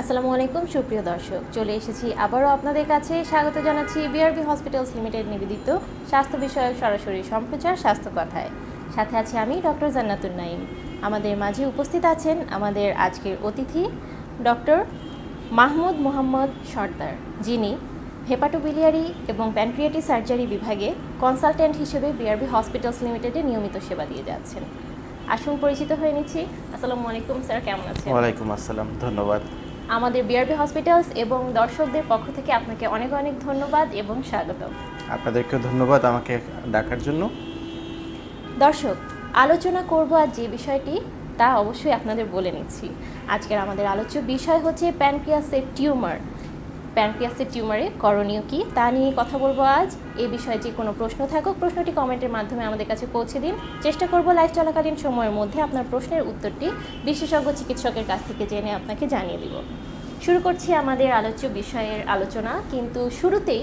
আসসালামু আলাইকুম, সুপ্রিয় দর্শক। চলে এসেছি আবারও আপনাদের কাছে। স্বাগত জানাচ্ছি বিআরবি হসপিটালস লিমিটেড নিবেদিত স্বাস্থ্য বিষয়ক সরাসরি সম্প্রচার স্বাস্থ্য কথায়। সাথে আছি আমি ডক্টর জান্নাতুল নাইম আমাদের মাঝে উপস্থিত আছেন আমাদের আজকের অতিথি ডক্টর মাহমুদ মোহাম্মদ সর্দার, যিনি হেপাটোবিলিয়ারি এবং প্যানক্রিয়াটি সার্জারি বিভাগে কনসালটেন্ট হিসেবে বিআরবি হসপিটালস লিমিটেডে নিয়মিত সেবা দিয়ে যাচ্ছেন। আসুন, পরিচিত হয়ে নিচ্ছি। আসসালামু আলাইকুম, স্যার, কেমন আছেন? ওয়ালাইকুম আসসালাম, ধন্যবাদ। আমাদের বিআরবি হসপিটালস এবং দর্শকদের পক্ষ থেকে আপনাকে অনেক অনেক ধন্যবাদ এবং স্বাগত। আপনাদেরকে ধন্যবাদ আমাকে ডাকার জন্য। দর্শক আলোচনা করব আজ যে বিষয়টি তা অবশ্যই আপনাদের বলে নিচ্ছি। আজকের আমাদের আলোচ্য বিষয় হচ্ছে প্যানক্রিয়াসের টিউমার। প্যানক্রিয়াসের টিউমারে করণীয় কি? তা নিয়ে কথা বলব আজ। এ বিষয়ে যে কোনো প্রশ্ন থাকুক, প্রশ্নটি কমেন্টের মাধ্যমে আমাদের কাছে পৌঁছে দিন। চেষ্টা করব লাইভ চলাকালীন সময়ের মধ্যে আপনার প্রশ্নের উত্তরটি বিশেষজ্ঞ চিকিৎসকের কাছ থেকে জেনে আপনাকে জানিয়ে দিব। শুরু করছি আমাদের আলোচ্য বিষয়ের আলোচনা। কিন্তু শুরুতেই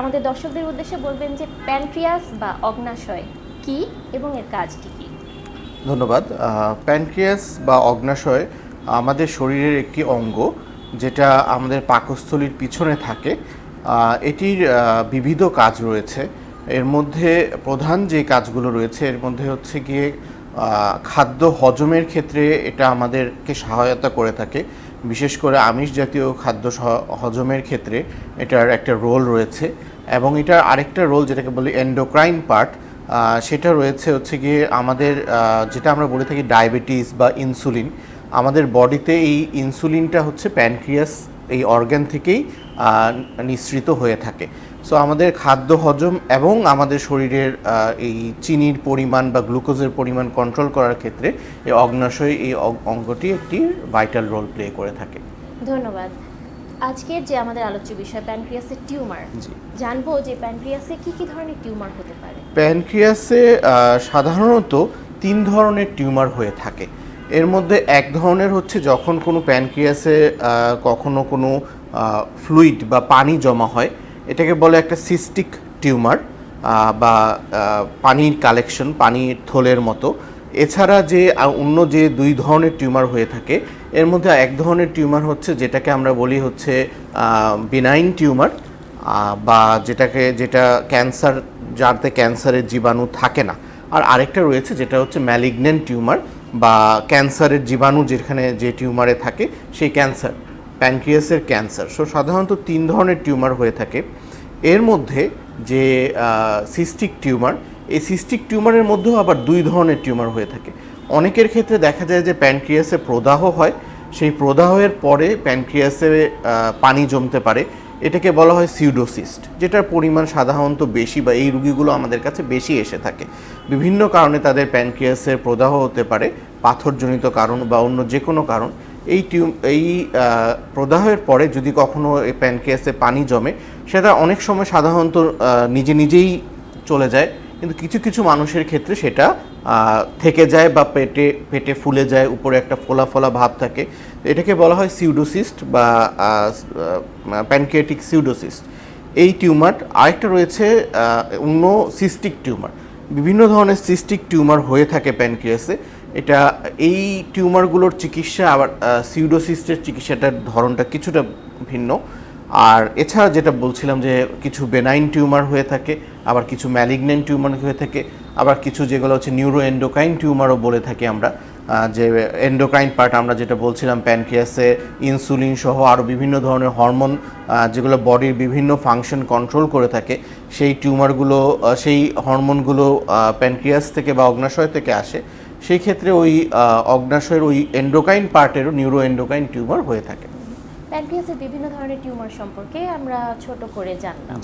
আমাদের দর্শকদের উদ্দেশ্যে বলবেন যে প্যানক্রিয়াস বা অগ্নাশয় কি এবং এর কাজটি কি? ধন্যবাদ। প্যানক্রিয়াস বা অগ্নাশয় আমাদের শরীরের একটি অঙ্গ। যেটা আমাদের পাকস্থলীর পিছনে থাকে এটির বিবিধ কাজ রয়েছে। এর মধ্যে প্রধান যে কাজগুলো রয়েছে, এর মধ্যে হচ্ছে গিয়ে খাদ্য হজমের ক্ষেত্রে এটা আমাদেরকে সহায়তা করে থাকে। বিশেষ করে আমিষ জাতীয় খাদ্য হজমের ক্ষেত্রে এটার একটা রোল রয়েছে। এবং এটার আরেকটা রোল যেটাকে বলি এন্ডোক্রাইন পার্ট সেটা রয়েছে হচ্ছে গিয়ে আমাদের যেটা আমরা বলে থাকি ডায়াবেটিস বা ইনসুলিন আমাদের বডিতে এই ইনসুলিনটা হচ্ছে প্যানক্রিয়াস এই অর্গান থেকেই নিঃসৃত হয়ে থাকে। সো আমাদের খাদ্য হজম এবং আমাদের শরীরের এই চিনির পরিমাণ বা গ্লুকোজের পরিমাণ কন্ট্রোল করার ক্ষেত্রে এই অগ্নাশয় এই অঙ্গটি একটি ভাইটাল রোল প্লে করে থাকে। ধন্যবাদ। আজকের যে আমাদের আলোচ্য বিষয় প্যানক্রিয়াসের টিউমার জানব যে প্যানক্রিয়াসে কি কি ধরনের টিউমার হতে পারে? প্যানক্রিয়াসে সাধারণত তিন ধরনের টিউমার হয়ে থাকে। এর মধ্যে এক ধরনের হচ্ছে যখন কোনো প্যানক্রিয়াসে কখনো কোনো ফ্লুইড বা পানি জমা হয়, এটাকে বলে একটা সিস্টিক টিউমার বা পানির কালেকশন পানির থলের মতো। এছাড়া যে অন্য যে দুই ধরনের টিউমার হয়ে থাকে, এর মধ্যে এক ধরনের টিউমার হচ্ছে যেটাকে আমরা বলি হচ্ছে বিনাইন টিউমার বা যেটাকে, যেটা ক্যান্সার যাতে ক্যান্সারের জীবাণু থাকে না। আর আরেকটা রয়েছে যেটা হচ্ছে ম্যালিগনেন্ট টিউমার বা ক্যান্সারের জীবাণু যেখানে যে টিউমারে থাকে, সেই ক্যান্সার, প্যানক্রিয়াসের ক্যান্সার। সো সাধারণত তিন ধরনের টিউমার হয়ে থাকে। এর মধ্যে যে সিস্টিক টিউমার, এই সিস্টিক টিউমারের মধ্যেও আবার দুই ধরনের টিউমার হয়ে থাকে। অনেকের ক্ষেত্রে দেখা যায় যে, প্যানক্রিয়াসে প্রদাহ হয়। সেই প্রদাহের পরে প্যানক্রিয়াসে পানি জমতে পারে। এটাকে বলা হয় সিউডোসিস্ট, যেটার পরিমাণ সাধারণত বেশি বা এই রুগীগুলো আমাদের কাছে বেশি এসে থাকে। বিভিন্ন কারণে তাদের প্যানক্রিয়াসের প্রদাহ হতে পারে, পাথরজনিত কারণ বা অন্য যে কোনো কারণ। এই টিউ এই প্রদাহের পরে যদি কখনো এই প্যানক্রিয়াসে পানি জমে, সেটা অনেক সময় সাধারণত নিজে নিজেই চলে যায়। কিন্তু কিছু কিছু মানুষের ক্ষেত্রে সেটা থেকে যায় বা পেটে পেটে ফুলে যায়, উপরে একটা ফোলা ফোলা ভাব থাকে। এটাকে বলা হয় সিউডোসিস্ট বা প্যানক্রিয়াটিক সিউডোসিস্ট। এই টিউমার, আরেকটা রয়েছে অন্য সিস্টিক টিউমার। বিভিন্ন ধরনের সিস্টিক টিউমার হয়ে থাকে প্যানক্রিয়াসে। এটা, এই টিউমারগুলোর চিকিৎসা আবার সিউডোসিস্টের চিকিৎসাটার ধরনটা কিছুটা ভিন্ন। আর এছাড়া যেটা বলছিলাম যে, কিছু বেনাইন টিউমার হয়ে থাকে আবার কিছু ম্যালিগনেন্ট টিউমার হয়ে থাকে আবার কিছু যেগুলো হচ্ছে নিউরো এন্ডোকাইন টিউমারও বলে থাকি আমরা যে এন্ডোক্রাইন পার্ট আমরা যেটা বলছিলাম প্যানক্রিয়াসে ইনসুলিন সহ আরও বিভিন্ন ধরনের হরমোন যেগুলো বডির বিভিন্ন ফাংশন কন্ট্রোল করে থাকে সেই টিউমারগুলো সেই হরমোনগুলো প্যানক্রিয়াস থেকে বা অগ্নাশয় থেকে আসে সেই ক্ষেত্রে ওই অগ্নাশয়ের ওই এন্ডোকাইন পার্টেরও নিউরো এন্ডোকাইন টিউমার হয়ে থাকে। প্যানক্রিয়াসের বিভিন্ন ধরনের টিউমার সম্পর্কে আমরা ছোট করে জানলাম।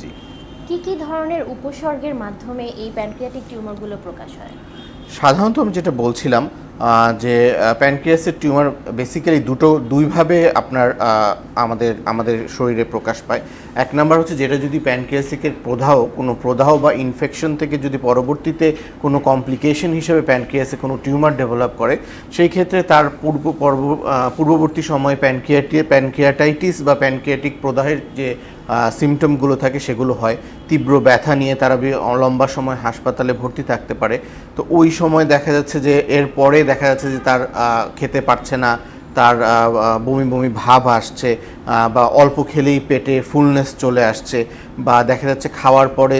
কি কি ধরনের উপসর্গের মাধ্যমে এই প্যানক্রিয়াটিক টিউমারগুলো প্রকাশ হয়? সাধারণত আমি যেটা বলছিলাম যে প্যানক্রিয়াসের টিউমার বেসিক্যালি দুটো, দুইভাবে আপনার আমাদের আমাদের শরীরে প্রকাশ পায়। এক নাম্বার হচ্ছে যেটা যদি প্যানক্রিয়াসিকের প্রদাহ, কোনো প্রদাহ বা ইনফেকশন থেকে যদি পরবর্তীতে কোনো কমপ্লিকেশন হিসেবে প্যানক্রিয়াসে কোনো টিউমার ডেভেলপ করে, সেই ক্ষেত্রে তার পূর্ব, পর্ব পূর্ববর্তী সময়ে প্যানক্রিয়াটি, প্যানক্রিয়াটাইটিস বা প্যানক্রিয়াটিক প্রদাহের যে সিমটমগুলো থাকে সেগুলো হয়। তীব্র ব্যথা নিয়ে তারা লম্বা সময় হাসপাতালে ভর্তি থাকতে পারে। তো ওই সময় দেখা যাচ্ছে যে এর পরে দেখা যাচ্ছে যে তার খেতে পারছে না, তার বমি বমি ভাব আসছে বা অল্প খেলেই পেটে ফুলনেস চলে আসছে, বা দেখা যাচ্ছে খাওয়ার পরে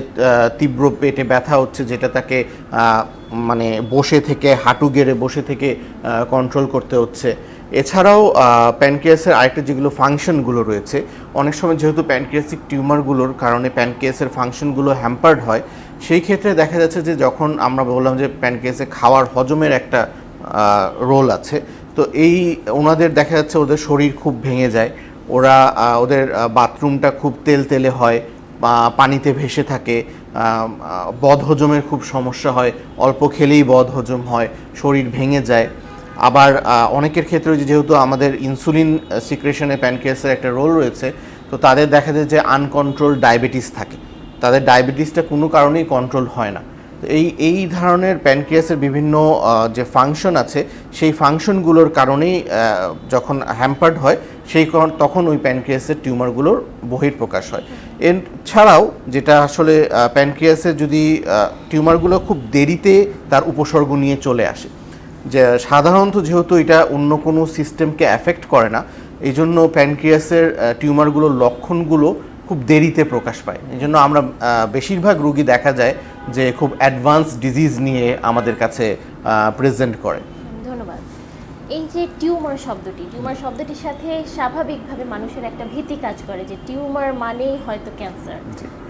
তীব্র পেটে ব্যথা হচ্ছে যেটা তাকে মানে বসে থেকে, হাঁটু গেড়ে বসে থেকে কন্ট্রোল করতে হচ্ছে। এছাড়াও প্যানক্রিয়াসের আরেকটা যেগুলো ফাংশনগুলো রয়েছে অনেক সময় যেহেতু প্যানক্রিয়াসিক টিউমারগুলোর কারণে প্যানক্রিয়াসের ফাংশনগুলো হ্যাম্পার্ড হয়, সেই ক্ষেত্রে দেখা যাচ্ছে যে যখন আমরা বললাম যে প্যানক্রিয়াসে খাওয়ার হজমের একটা রোল আছে, তো এই ওনাদের দেখা যাচ্ছে ওদের শরীর খুব ভেঙে যায়। ওরা ওদের বাথরুমটা খুব তেল তেলে হয় পানিতে ভেসে থাকে বদ হজমের খুব সমস্যা হয়, অল্প খেলেই বদ হজম হয়, শরীর ভেঙে যায়। আবার অনেকের ক্ষেত্রে যেহেতু আমাদের ইনসুলিন সিক্রেশনে প্যানক্রিয়াসের একটা রোল রয়েছে, তো তাদের দেখা যায় যে আনকন্ট্রোল ডায়াবেটিস থাকে। তাদের ডায়াবেটিসটা কোনো কারণেই কন্ট্রোল হয় না। তো এই এই ধরনের প্যানক্রিয়াসের বিভিন্ন যে ফাংশন আছে, সেই ফাংশনগুলোর কারণেই যখন হ্যাম্পার্ড হয়, সেই কারণ- তখন ওই প্যানক্রিয়াসের টিউমারগুলোর বহির্প্রকাশ হয়। এর ছাড়াও যেটা আসলে প্যানক্রিয়াসের যদি টিউমারগুলো খুব দেরিতে তার উপসর্গ নিয়ে চলে আসে যে সাধারণত যেহেতু এটা অন্য কোনো সিস্টেমকে অ্যাফেক্ট করে না এই জন্য প্যানক্রিয়াসের টিউমারগুলোর লক্ষণগুলো খুব দেরিতে প্রকাশ পায়। এই জন্য আমরা বেশিরভাগ রুগী দেখা যায় যে খুব অ্যাডভান্স ডিজিজ নিয়ে আমাদের কাছে প্রেজেন্ট করে। এই যে টিউমার শব্দটি টিউমার শব্দটির সাথে স্বাভাবিকভাবে মানুষের একটা ভীতি কাজ করে যে টিউমার মানেই হয়তো ক্যান্সার।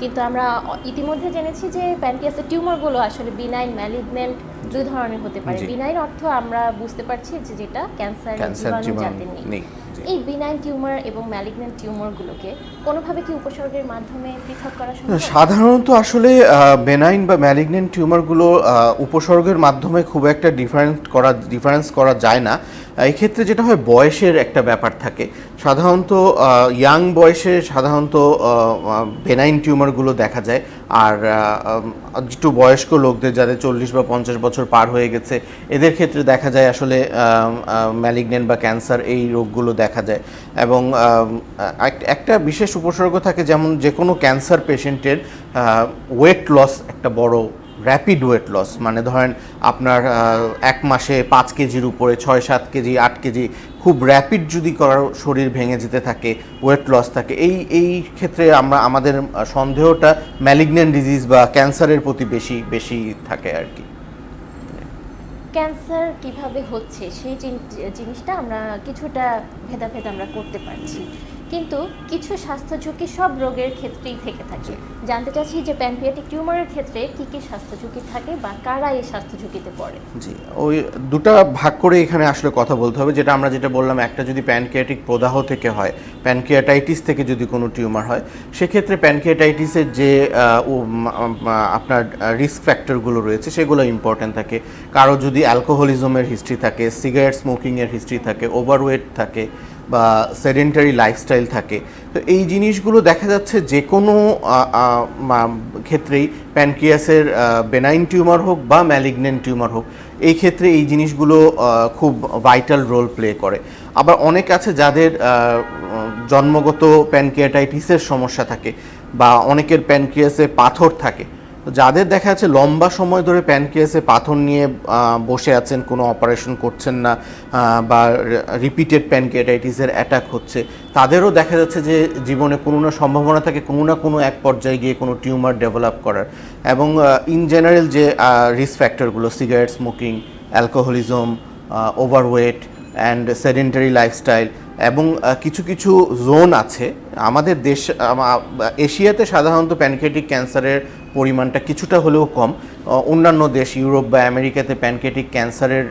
কিন্তু আমরা ইতিমধ্যে জেনেছি যে প্যানক্রিয়াসের টিউমারগুলো আসলে বিনাইন ম্যালিগনেন্ট দুই ধরনের হতে পারে। বিনাইন অর্থ আমরা বুঝতে পারছি যে যেটা ক্যান্সার জীবাণু জাতের নেই। এই বিনাইন টিউমার এবং ম্যালিগনেন্ট টিউমারগুলোকে কোনোভাবে কি উপসর্গের মাধ্যমে পৃথক করা সম্ভব? সাধারণত আসলে বেনাইন বা ম্যালিগনেন্ট টিউমারগুলো উপসর্গের মাধ্যমে খুব একটা ডিফারেন্ট করা ডিফারেন্স করা যায় না। এই ক্ষেত্রে যেটা হয়, বয়সের একটা ব্যাপার থাকে। সাধারণত ইয়াং বয়সে সাধারণত বেনাইন টিউমারগুলো দেখা যায়। আর একটু বয়স্ক লোকদের যাদের চল্লিশ বা পঞ্চাশ বছর পার হয়ে গেছে, এদের ক্ষেত্রে দেখা যায় আসলে ম্যালিগনেন্ট বা ক্যান্সার এই রোগগুলো দেখা যায়। এবং একটা বিশেষ উপসর্গ থাকে, যেমন যে কোনো ক্যান্সার পেশেন্টের ওয়েট লস একটা বড় র্যাপিড ওয়েট লস মানে ধরেন আপনার এক মাসে পাঁচ কেজির উপরে, ছয় সাত কেজি, আট কেজি, খুব র্যাপিড যদি করার শরীর ভেঙে যেতে থাকে ওয়েট লস থাকে, এই এই ক্ষেত্রে আমরা, আমাদের সন্দেহটা ম্যালিগনেন্ট ডিজিজ বা ক্যান্সারের প্রতি বেশি বেশি থাকে আর কি। ক্যান্সার কীভাবে হচ্ছে, সেই জিনিসটা আমরা কিছুটা ভেদাভেদ আমরা করতে পারছি। কিন্তু কিছু স্বাস্থ্য ঝুঁকি সব রোগের ক্ষেত্রেই থেকে থাকে। জানতে চাচ্ছি যে প্যানক্রিয়াটিক টিউমারের ক্ষেত্রে কি কি স্বাস্থ্য ঝুঁকি থাকে বা কারা এই স্বাস্থ্য ঝুঁকিতে পড়ে? জি, ওই দুটা ভাগ করে এখানে আসলে কথা বলতে হবে। যেটা আমরা যেটা বললাম, একটা যদি প্যানক্রিয়াটিক প্রদাহ থেকে হয় প্যানক্রিয়াটাইটিস থেকে যদি কোনো টিউমার হয়, সেক্ষেত্রে প্যানক্রিয়াটাইটিসের যে আপনার রিস্ক ফ্যাক্টরগুলো রয়েছে, সেগুলো ইম্পর্ট্যান্ট থাকে। কারও যদি অ্যালকোহলিজমের হিস্ট্রি থাকে সিগারেট স্মোকিংয়ের হিস্ট্রি থাকে ওভারওয়েট থাকে বা সেডেন্টারি লাইফস্টাইল থাকে। তো এই জিনিসগুলো দেখা যাচ্ছে যে কোনো ক্ষেত্রেই প্যানক্রিয়াসের বেনাইন টিউমার হোক বা ম্যালিগনেন্ট টিউমার হোক, এই ক্ষেত্রে এই জিনিসগুলো খুব ভাইটাল রোল প্লে করে। আবার অনেক আছে যাদের জন্মগত প্যানক্রিয়াটাইটিসের সমস্যা থাকে বা অনেকের প্যানক্রিয়াসে পাথর থাকে। যাদের দেখা যাচ্ছে লম্বা সময় ধরে প্যানক্রিয়াসে পাথর নিয়ে বসে আছেন, কোনো অপারেশন করছেন না বা রিপিটেড প্যানক্রিয়াটাইটিসের অ্যাটাক হচ্ছে, তাদেরও দেখা যাচ্ছে যে জীবনে কোনো না সম্ভাবনা থাকে কোনো না কোনো এক পর্যায়ে গিয়ে কোনো টিউমার ডেভেলপ করার। এবং ইন জেনারেল যে risk ফ্যাক্টরগুলো cigarette smoking alcoholism overweight and sedentary lifestyle এবং কিছু কিছু জোন আছে। আমাদের দেশ এশিয়াতে সাধারণত প্যানক্রিয়াটিক ক্যান্সারের পরিমাণটা কিছুটা হলেও কম। অন্যান্য দেশ, ইউরোপ বা আমেরিকাতে প্যানকেটিক ক্যান্সারের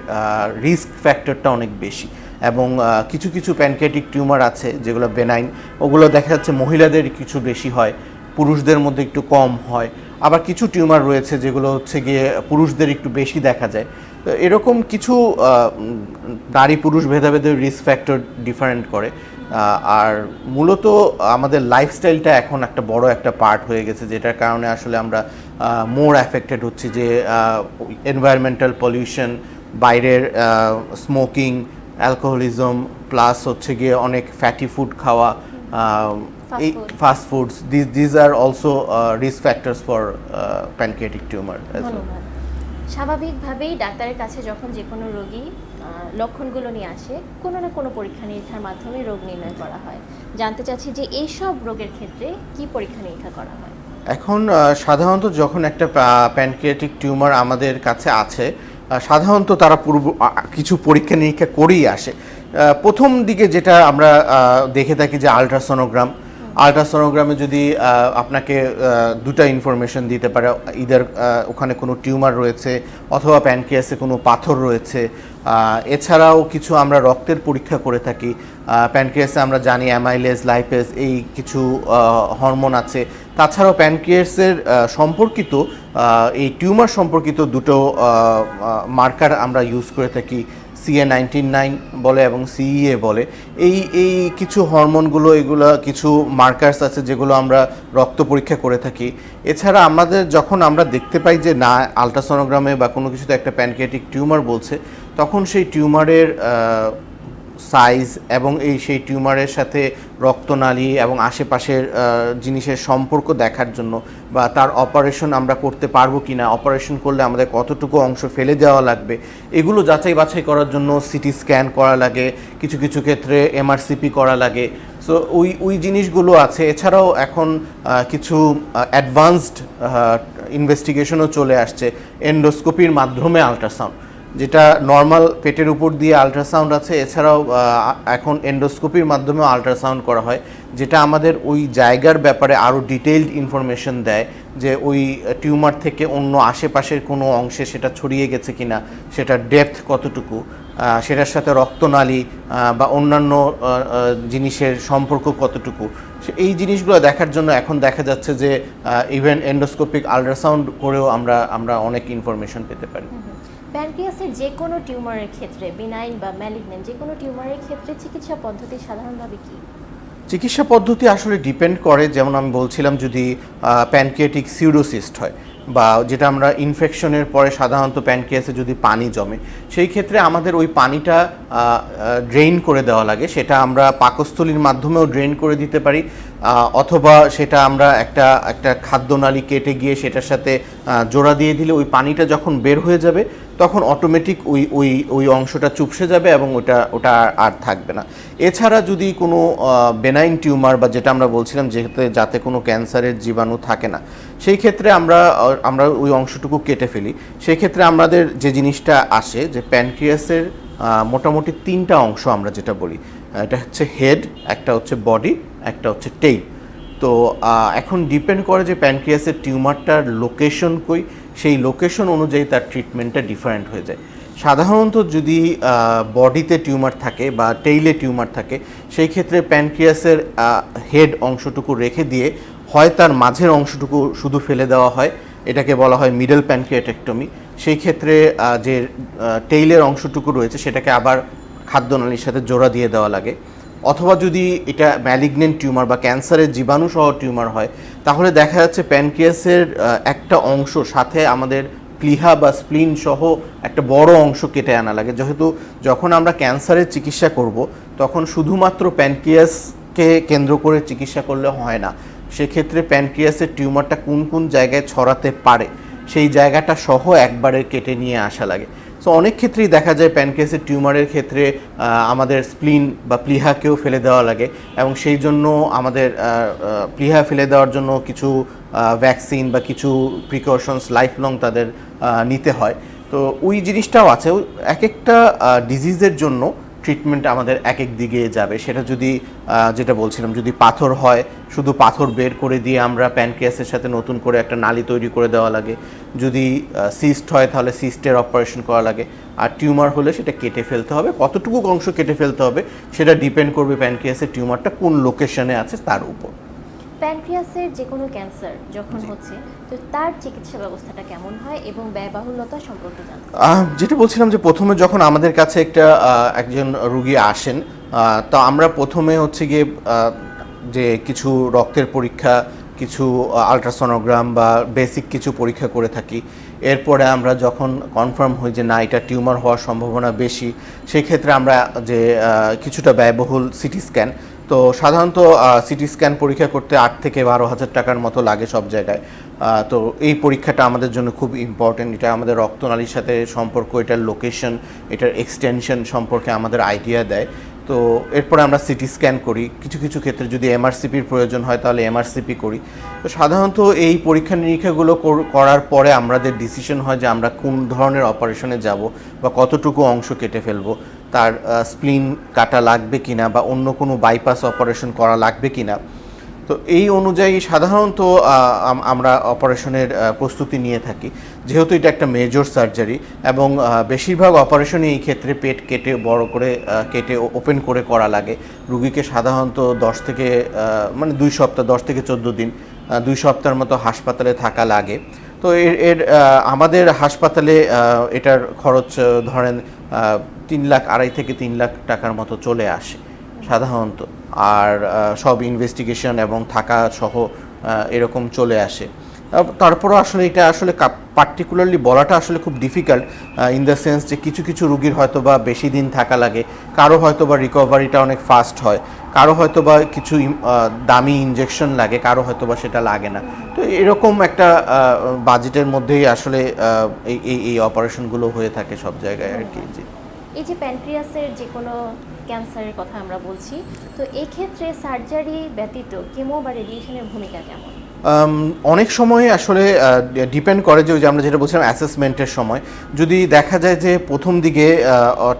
রিস্ক ফ্যাক্টরটা অনেক বেশি। এবং কিছু কিছু প্যানকেটিক টিউমার আছে, যেগুলো বেনাইন ওগুলো দেখা যাচ্ছে মহিলাদের কিছু বেশি হয়, পুরুষদের মধ্যে একটু কম হয়। আবার কিছু টিউমার রয়েছে, যেগুলো হচ্ছে গিয়ে পুরুষদের একটু বেশি দেখা যায়। তো এরকম কিছু নারী পুরুষ ভেদাভেদের রিস্ক ফ্যাক্টর ডিফারেন্ট করে। আর মূলত আমাদের লাইফস্টাইলটা এখন একটা বড় একটা পার্ট হয়ে গেছে যেটার কারণে আসলে আমরা মোর অ্যাফেক্টেড হচ্ছি যে এনভায়রনমেন্টাল পলিউশন বাইরের স্মোকিং অ্যালকোহলিজম প্লাস হচ্ছে গিয়ে অনেক ফ্যাটি ফুড খাওয়া এই fast foods this this are also risk factors for pancreatic tumour স্বাভাবিকভাবেই ডাক্তারের কাছে যখন যে কোনো রোগী লক্ষণগুলো নিয়ে আসে, কোনো না কোনো পরীক্ষা নিরীক্ষার মাধ্যমে রোগ নির্ণয় করা হয়। জানতে চাচ্ছি যে এইসব রোগের ক্ষেত্রে কি পরীক্ষা নিরীক্ষা করা হয়? এখন সাধারণত যখন একটা প্যানক্রিয়াটিক টিউমার আমাদের কাছে আছে সাধারণত তারা পূর্ব কিছু পরীক্ষা নিরীক্ষা করেই আসে। প্রথম দিকে যেটা আমরা দেখে থাকি যে আলট্রাসোনোগ্রাম আলট্রাসোনোগ্রামে যদি আপনাকে দুটা ইনফরমেশন দিতে পারে ইদার ওখানে কোনো টিউমার রয়েছে অথবা প্যানক্রিয়াসে কোনো পাথর রয়েছে এছাড়াও কিছু আমরা রক্তের পরীক্ষা করে থাকি প্যানক্রিয়াসে আমরা জানি অ্যামাইলেজ লাইপেজ এই কিছু হরমোন আছে। তাছাড়াও প্যানক্রিয়াসের সম্পর্কিত এই টিউমার সম্পর্কিত দুটো মার্কার আমরা ইউজ করে থাকি সিএ নাইনটিন নাইন বলে এবং সিইএ বলে, এই এই কিছু হরমোনগুলো, এগুলো কিছু মার্কার্স আছে যেগুলো আমরা রক্ত পরীক্ষা করে থাকি। এছাড়া আমাদের যখন আমরা দেখতে পাই যে না, আলট্রাসোনোগ্রামে বা কোনো কিছুতে একটা প্যানক্রিয়েটিক টিউমার বলছে, তখন সেই টিউমারের সাইজ এবং এই সেই টিউমারের সাথে রক্তনালী এবং আশেপাশের জিনিসের সম্পর্ক দেখার জন্য বা তার অপারেশন আমরা করতে পারব কি না অপারেশন করলে আমাদের কতটুকু অংশ ফেলে দেওয়া লাগবে, এগুলো যাচাই বাছাই করার জন্য সিটি স্ক্যান করা লাগে, কিছু কিছু ক্ষেত্রে এমআরসিপি করা লাগে। সো ওই ওই জিনিসগুলো আছে। এছাড়াও এখন কিছু অ্যাডভান্সড ইনভেস্টিগেশনও চলে আসছে। এন্ডোস্কোপির মাধ্যমে আল্ট্রাসাউন্ড যেটা নর্মাল পেটের উপর দিয়ে আল্ট্রাসাউন্ড আছে, এছাড়াও এখন এন্ডোস্কোপির মাধ্যমেও আল্ট্রাসাউন্ড করা হয়, যেটা আমাদের ওই জায়গার ব্যাপারে আরও ডিটেইলড ইনফরমেশন দেয় যে ওই টিউমার থেকে অন্য আশেপাশের কোনো অংশে সেটা ছড়িয়ে গেছে কিনা, সেটার ডেপথ কতটুকু সেটার সাথে রক্তনালী বা অন্যান্য জিনিসের সম্পর্ক কতটুকু। এই জিনিসগুলো দেখার জন্য এখন দেখা যাচ্ছে যে ইভেন এন্ডোস্কোপিক আল্ট্রাসাউন্ড করেও আমরা আমরা অনেক ইনফরমেশন পেতে পারি। প্যানক্রিয়াসের যে কোনো টিউমারের ক্ষেত্রে বিনাইন বা ম্যালিগনেন্ট যে কোনো টিউমারের ক্ষেত্রে চিকিৎসা পদ্ধতি সাধারণভাবে কি? চিকিৎসা পদ্ধতি আসলে ডিপেন্ড করে, যেমন আমি বলছিলাম যদি প্যানক্রিয়াটিক সিউরোসিস্ট হয় বা যেটা আমরা ইনফেকশনের পরে সাধারণত প্যানক্রিয়াসে যদি পানি জমে, সেই ক্ষেত্রে আমাদের ওই পানিটা ড্রেন করে দেওয়া লাগে। সেটা আমরা পাকস্থলীর মাধ্যমেও ড্রেন করে দিতে পারি অথবা সেটা আমরা একটা একটা খাদ্যনালী কেটে গিয়ে সেটার সাথে জোড়া দিয়ে দিলে ওই পানিটা যখন বের হয়ে যাবে তখন অটোমেটিক ওই ওই ওই অংশটা চুপসে যাবে এবং ওটা ওটা আর- থাকবে না। এছাড়া যদি কোনো বেনাইন টিউমার বা যেটা আমরা বলছিলাম যেতে যাতে কোনো ক্যান্সারের জীবাণু থাকে না, সেই ক্ষেত্রে আমরা আমরা ওই অংশটুকু কেটে ফেলি। সেই ক্ষেত্রে আমাদের যে জিনিসটা আসে, যে প্যানক্রিয়াসের মোটামুটি তিনটা অংশ আমরা যেটা বলি এটা হচ্ছে হেড একটা হচ্ছে বডি একটা হচ্ছে টেইল তো এখন ডিপেন্ড করে যে প্যানক্রিয়াসের টিউমারটার লোকেশন কই সেই লোকেশন অনুযায়ী তার ট্রিটমেন্টটা ডিফারেন্ট হয়ে যায়। সাধারণত যদি বডিতে টিউমার থাকে বা টেইলে টিউমার থাকে, সেই ক্ষেত্রে প্যানক্রিয়াসের হেড অংশটুকু রেখে দিয়ে হয় তার মাঝের অংশটুকু শুধু ফেলে দেওয়া হয়, এটাকে বলা হয় মিডল প্যানক্রিয়াটেক্টমি সেই ক্ষেত্রে যে টেইলের অংশটুকু রয়েছে, সেটাকে আবার খাদ্যনালীর সাথে জোড়া দিয়ে দেওয়া লাগে। অথবা যদি এটা ম্যালিগনেন্ট টিউমার বা ক্যান্সারের জীবাণু সহ টিউমার হয়, তাহলে দেখা যাচ্ছে প্যানক্রিয়াসের একটা অংশ সাথে আমাদের প্লিহা বা স্প্লিন সহ একটা বড় অংশ কেটে আনা লাগে। যেহেতু যখন আমরা ক্যান্সারের চিকিৎসা করব, তখন শুধুমাত্র প্যানক্রিয়াসকে কেন্দ্র করে চিকিৎসা করলে হয় না। সেক্ষেত্রে প্যানক্রিয়াসের টিউমারটা কোন কোন জায়গায় ছড়াতে পারে, সেই জায়গাটা সহ একবারে কেটে নিয়ে আসা লাগে। সো অনেক ক্ষেত্রেই দেখা যায় প্যানক্রিয়াসের টিউমারের ক্ষেত্রে আমাদের স্প্লিন বা প্লিহাকেও ফেলে দেওয়া লাগে এবং সেই জন্য আমাদের প্লিহা ফেলে দেওয়ার জন্য কিছু ভ্যাকসিন বা কিছু প্রিকশনস লাইফ লং তাদের নিতে হয়। তো ওই জিনিসটাও আছে। এক একটা ডিজিজের জন্য ট্রিটমেন্ট আমাদের এক এক দিকে যাবে। সেটা যদি যেটা বলছিলাম যদি পাথর হয় শুধু পাথর বের করে দিয়ে আমরা প্যানক্রিয়াসের সাথে নতুন করে একটা নালি তৈরি করে দেওয়া লাগে। যদি সিস্ট হয় তাহলে সিস্টের অপারেশন করা লাগে। আর টিউমার হলে সেটা কেটে ফেলতে হবে। কতটুকু অংশ কেটে ফেলতে হবে সেটা ডিপেন্ড করবে প্যানক্রিয়াসের টিউমারটা কোন লোকেশনে আছে তার উপর। প্যানক্রিয়াসের যে কোনো ক্যান্সার যখন হচ্ছে তার চিকিৎসা ব্যবস্থাটা কেমন হয় এবং ব্যয়বাহুল্যতা সম্পর্কে জানতে যেটা বলছিলাম যে প্রথমে যখন আমাদের কাছে একটা একজন রুগী আসেন তো আমরা প্রথমে হচ্ছে গিয়ে যে কিছু রক্তের পরীক্ষা, কিছু আলট্রাসোনোগ্রাম বা বেসিক কিছু পরীক্ষা করে থাকি। এরপরে আমরা যখন কনফার্ম হই যে না, এটা টিউমার হওয়ার সম্ভাবনা বেশি সেই ক্ষেত্রে আমরা যে কিছুটা ব্যয়বহুল সিটি স্ক্যান তো সাধারণত সিটি স্ক্যান পরীক্ষা করতে আট থেকে বারো হাজার টাকার মতো লাগে সব জায়গায়। তো এই পরীক্ষাটা আমাদের জন্য খুব ইম্পর্টেন্ট এটা আমাদের রক্তনালীর সাথে সম্পর্ক, এটার লোকেশন এটার এক্সটেনশন সম্পর্কে আমাদের আইডিয়া দেয়। তো এরপরে আমরা সিটি স্ক্যান করি। কিছু কিছু ক্ষেত্রে যদি এমআরসিপির প্রয়োজন হয়, তাহলে এমআরসিপি করি। তো সাধারণত এই পরীক্ষা নিরীক্ষাগুলো করার পরে আমাদের ডিসিশন হয় যে আমরা কোন ধরনের অপারেশনে যাব বা কতটুকু অংশ কেটে ফেলব। তার স্প্লিন কাটা লাগবে কিনা বা অন্য কোনো বাইপাস অপারেশন করা লাগবে কিনা। তো এই অনুযায়ী সাধারণত আমরা অপারেশনের প্রস্তুতি নিয়ে থাকি। যেহেতু এটা একটা মেজর সার্জারি এবং বেশিরভাগ অপারেশনই এই ক্ষেত্রে পেট কেটে বড় করে কেটে ওপেন করে করা লাগে। রুগীকে সাধারণত দশ থেকে মানে দুই সপ্তাহ, দশ থেকে চোদ্দ দিন দুই সপ্তাহের মতো হাসপাতালে থাকা লাগে। তো এর এর আমাদের হাসপাতালে এটার খরচ ধরেন তিন লাখ, আড়াই থেকে তিন লাখ টাকার মতো চলে আসে, সাধারণত। আর সব ইনভেস্টিগেশন এবং থাকা সহ এরকম চলে আসে। তারপরও আসলে এটা আসলে পার্টিকুলারলি বলাটা আসলে খুব ডিফিকাল্ট ইন দ্য সেন্স যে কিছু কিছু রুগীর হয়তো বা বেশি দিন থাকা লাগে, কারও হয়তো বা রিকভারিটা অনেক ফাস্ট হয়, কারও হয়তো বা কিছু দামি ইনজেকশন লাগে, কারও হয়তো বা সেটা লাগে না। তো এরকম একটা বাজেটের মধ্যেই আসলে এই এই অপারেশনগুলো হয়ে থাকে সব জায়গায় আর কি এই যে প্যানক্রিয়াসের যে কোনো ক্যান্সারের কথা আমরা বলছি, তো এক্ষেত্রে ক্ষেত্রে সার্জারি ব্যতীত কেমো বা রেডিয়েশনের ভূমিকা কেমন? অনেক সময় আসলে ডিপেন্ড করে যে আমরা যেটা বলছিলাম অ্যাসেসমেন্টের সময়। যদি দেখা যায় যে প্রথম দিকে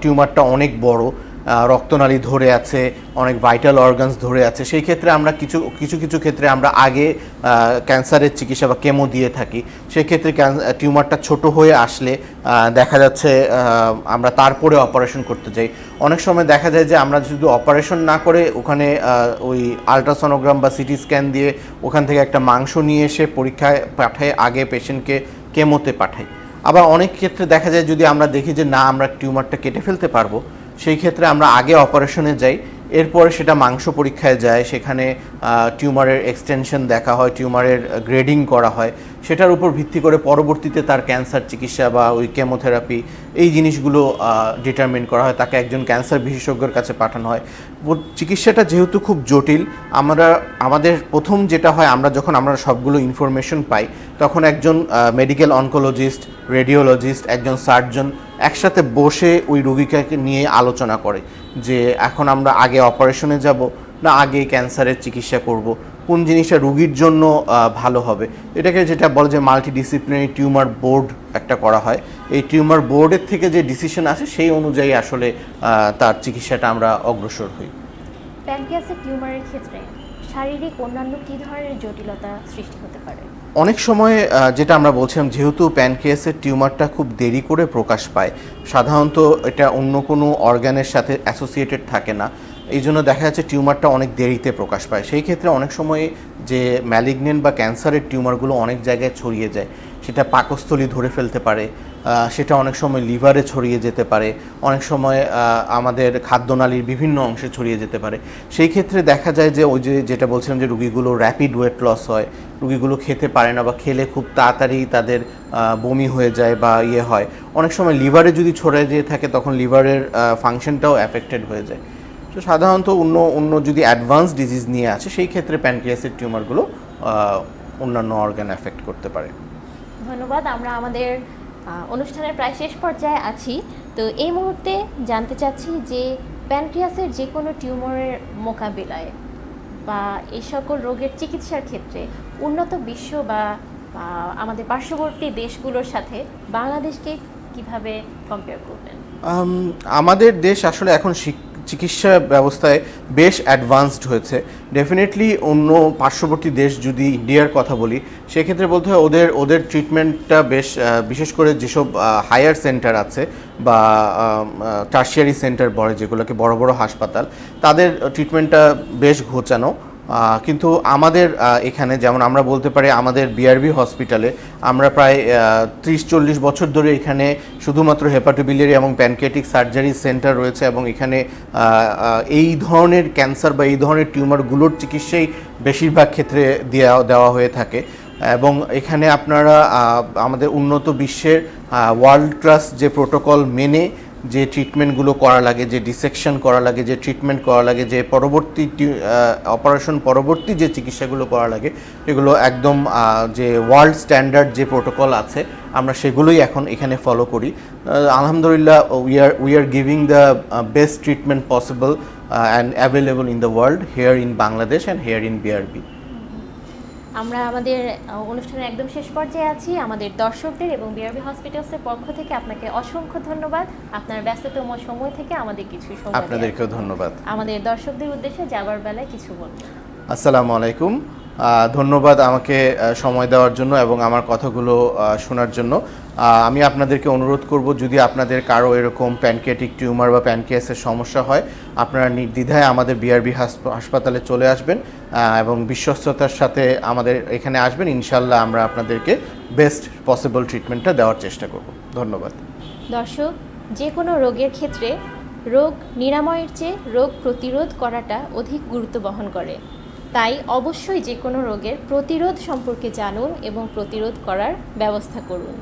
টিউমারটা অনেক বড় রক্তনালী ধরে আছে, অনেক ভাইটাল অর্গানস ধরে আছে। সেই ক্ষেত্রে আমরা কিছু কিছু কিছু ক্ষেত্রে আমরা আগে ক্যান্সারের চিকিৎসা বা কেমো দিয়ে থাকি। সেই ক্ষেত্রে ক্যান- টিউমারটা ছোট হয়ে আসলে দেখা যাচ্ছে আমরা তারপরে অপারেশন করতে যাই। অনেক সময় দেখা যায় যে আমরা শুধু অপারেশন না করে ওখানে ওই আলট্রাসোনোগ্রাম বা সিটি স্ক্যান দিয়ে ওখান থেকে একটা মাংস নিয়ে এসে পরীক্ষায় পাঠায় আগে পেশেন্টকে কেমোতে পাঠাই। আবার অনেক ক্ষেত্রে দেখা যায় যদি আমরা দেখি যে না, আমরা টিউমারটা কেটে ফেলতে পারব সেই ক্ষেত্রে আমরা আগে অপারেশনে যাই, এরপরে সেটা মাংস পরীক্ষায় যায়, সেখানে টিউমারের এক্সটেনশন দেখা হয়, টিউমারের গ্রেডিং করা হয়। সেটার উপর ভিত্তি করে পরবর্তীতে তার ক্যান্সার চিকিৎসা বা ওই কেমোথেরাপি এই জিনিসগুলো ডিটারমিন করা হয়, তাকে একজন ক্যান্সার বিশেষজ্ঞের কাছে পাঠানো হয়। চিকিৎসাটা যেহেতু খুব জটিল, আমরা, আমাদের প্রথম যেটা হয়, আমরা যখন আমরা সবগুলো ইনফরমেশন পাই, তখন একজন মেডিকেল অনকোলজিস্ট রেডিওলজিস্ট একজন সার্জন একসাথে বসে ওই রুগীকে নিয়ে আলোচনা করে যে, এখন আমরা আগে অপারেশনে যাব না, আগে ক্যান্সারের চিকিৎসা করব। কোন জিনিসটা রুগীর জন্য ভালো হবে। এটাকে যেটা বলে যে মাল্টি ডিসিপ্লিনারি টিউমার বোর্ড একটা করা হয়। এই টিউমার বোর্ডের থেকে যে ডিসিশন আসে সেই অনুযায়ী আসলে তার চিকিৎসাটা আমরা অগ্রসর হই। প্যানক্রিয়াসের টিউমারের ক্ষেত্রে শারীরিক অন্যান্য কী ধরনের জটিলতা সৃষ্টি হতে পারে? অনেক সময় যেটা আমরা বলছিলাম যেহেতু প্যানক্রিয়াসের টিউমারটা খুব দেরি করে প্রকাশ পায় সাধারণত এটা অন্য কোনো অর্গানের সাথে অ্যাসোসিয়েটেড থাকে না। এই জন্য দেখা যাচ্ছে টিউমারটা অনেক দেরিতে প্রকাশ পায়। সেই ক্ষেত্রে অনেক সময় যে ম্যালিগনেন্ট বা ক্যান্সারের টিউমারগুলো অনেক জায়গায় ছড়িয়ে যায়, সেটা পাকস্থলী ধরে ফেলতে পারে সেটা অনেক সময় লিভারে ছড়িয়ে যেতে পারে, অনেক সময় আমাদের খাদ্যনালীর বিভিন্ন অংশে ছড়িয়ে যেতে পারে। সেই ক্ষেত্রে দেখা যায় যে ওই যে যেটা বলছিলাম যে রুগীগুলো র্যাপিড ওয়েট লস হয়, রুগীগুলো খেতে পারে না বা খেলে খুব তাড়াতাড়ি তাদের বমি হয়ে যায় বা ইয়ে হয়। অনেক সময় লিভারে যদি ছড়ে যেয়ে থাকে, তখন লিভারের ফাংশনটাও অ্যাফেক্টেড হয়ে যায়। তো সাধারণত অন্য অন্য যদি অ্যাডভান্স ডিজিজ নিয়ে আছে সেই ক্ষেত্রে প্যানক্রিয়াসের টিউমারগুলো অন্যান্য অর্গান এফেক্ট করতে পারে। ধন্যবাদ আমরা আমাদের অনুষ্ঠানের প্রায় শেষ পর্যায়ে আছি। তো এই মুহূর্তে জানতে চাচ্ছি যে প্যানক্রিয়াসের যে কোনো টিউমারের মোকাবিলায় বা এই সকল রোগের চিকিৎসার ক্ষেত্রে উন্নত বিশ্ব বা আমাদের পার্শ্ববর্তী দেশগুলোর সাথে বাংলাদেশকে কীভাবে কম্পেয়ার করবেন? আমাদের দেশ আসলে এখন শিক- চিকিৎসা ব্যবস্থায় বেশ অ্যাডভান্সড হয়েছে। ডেফিনেটলি অন্য পার্শ্ববর্তী দেশ যদি ইন্ডিয়ার কথা বলি, সেক্ষেত্রে বলতে হয় ওদের ওদের ট্রিটমেন্টটা বেশ বিশেষ করে যেসব হায়ার সেন্টার আছে বা টার্সিয়ারি সেন্টার বলে যেগুলোকে বড় বড় হাসপাতাল, তাদের ট্রিটমেন্টটা বেশ ঘোচানো। কিন্তু আমাদের এখানে যেমন আমরা বলতে পারি আমাদের বিআরবি হসপিটালে আমরা প্রায় ত্রিশ চল্লিশ বছর ধরে এখানে শুধুমাত্র হেপাটোবিলিয়ারি এবং প্যানকেটিক সার্জারি সেন্টার রয়েছে এবং এখানে এই ধরনের ক্যান্সার বা এই ধরনের টিউমারগুলোর চিকিৎসাই বেশিরভাগ ক্ষেত্রে দেওয়া দেওয়া হয়ে থাকে। এবং এখানে আপনারা আমাদের উন্নত বিশ্বের ওয়ার্ল্ড ক্লাস যে প্রোটোকল মেনে যে ট্রিটমেন্টগুলো করা লাগে, যে ডিসেকশন করা লাগে, যে ট্রিটমেন্ট করা লাগে, যে পরবর্তী অপারেশন পরবর্তী যে চিকিৎসাগুলো করা লাগে, এগুলো একদম যে ওয়ার্ল্ড স্ট্যান্ডার্ড যে প্রোটোকল আছে, আমরা সেগুলোই এখন এখানে ফলো করি। আলহামদুলিল্লাহ we are we are giving the best treatment possible and available in the world here in Bangladesh and here in BRB আমরা আমাদের অনুষ্ঠানের একদম শেষ পর্যায়ে আছি। আমাদের দর্শকদের এবং বিআরবি হসপিটালসের পক্ষ থেকে আপনাকে অসংখ্য ধন্যবাদ। আপনার ব্যস্ততম সময় থেকে আমাদের কিছু সময় আপনাদেরকেও ধন্যবাদ। আমাদের দর্শকদের উদ্দেশ্যে যাবার বেলায় কিছু বলুন। আসসালামু আলাইকুম। ধন্যবাদ আমাকে সময় দেওয়ার জন্য এবং আমার কথাগুলো শোনার জন্য। আমি আপনাদেরকে অনুরোধ করব, যদি আপনাদের কারও এরকম প্যানক্রিয়াটিক টিউমার বা প্যানক্রিয়াসের সমস্যা হয়, আপনারা নির্দ্বিধায় আমাদের বিআরবি হাসপাতালে চলে আসবেন এবং বিশ্বস্ততার সাথে আমাদের এখানে আসবেন। ইনশাল্লাহ আমরা আপনাদেরকে বেস্ট পসিবল ট্রিটমেন্টটা দেওয়ার চেষ্টা করব। ধন্যবাদ। দর্শক যে কোনো রোগের ক্ষেত্রে রোগ নিরাময়ের চেয়ে রোগ প্রতিরোধ করাটা অধিক গুরুত্ব বহন করে। তাই অবশ্যই যে কোনো রোগের প্রতিরোধ সম্পর্কে জানুন এবং প্রতিরোধ করার ব্যবস্থা করুন।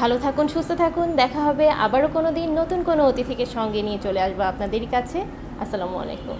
ভালো থাকুন, সুস্থ থাকুন, দেখা হবে আবারও কোনো দিন নতুন কোনো অতিথিকে সঙ্গে নিয়ে চলে আসব আপনাদের কাছে। আসসালামু আলাইকুম।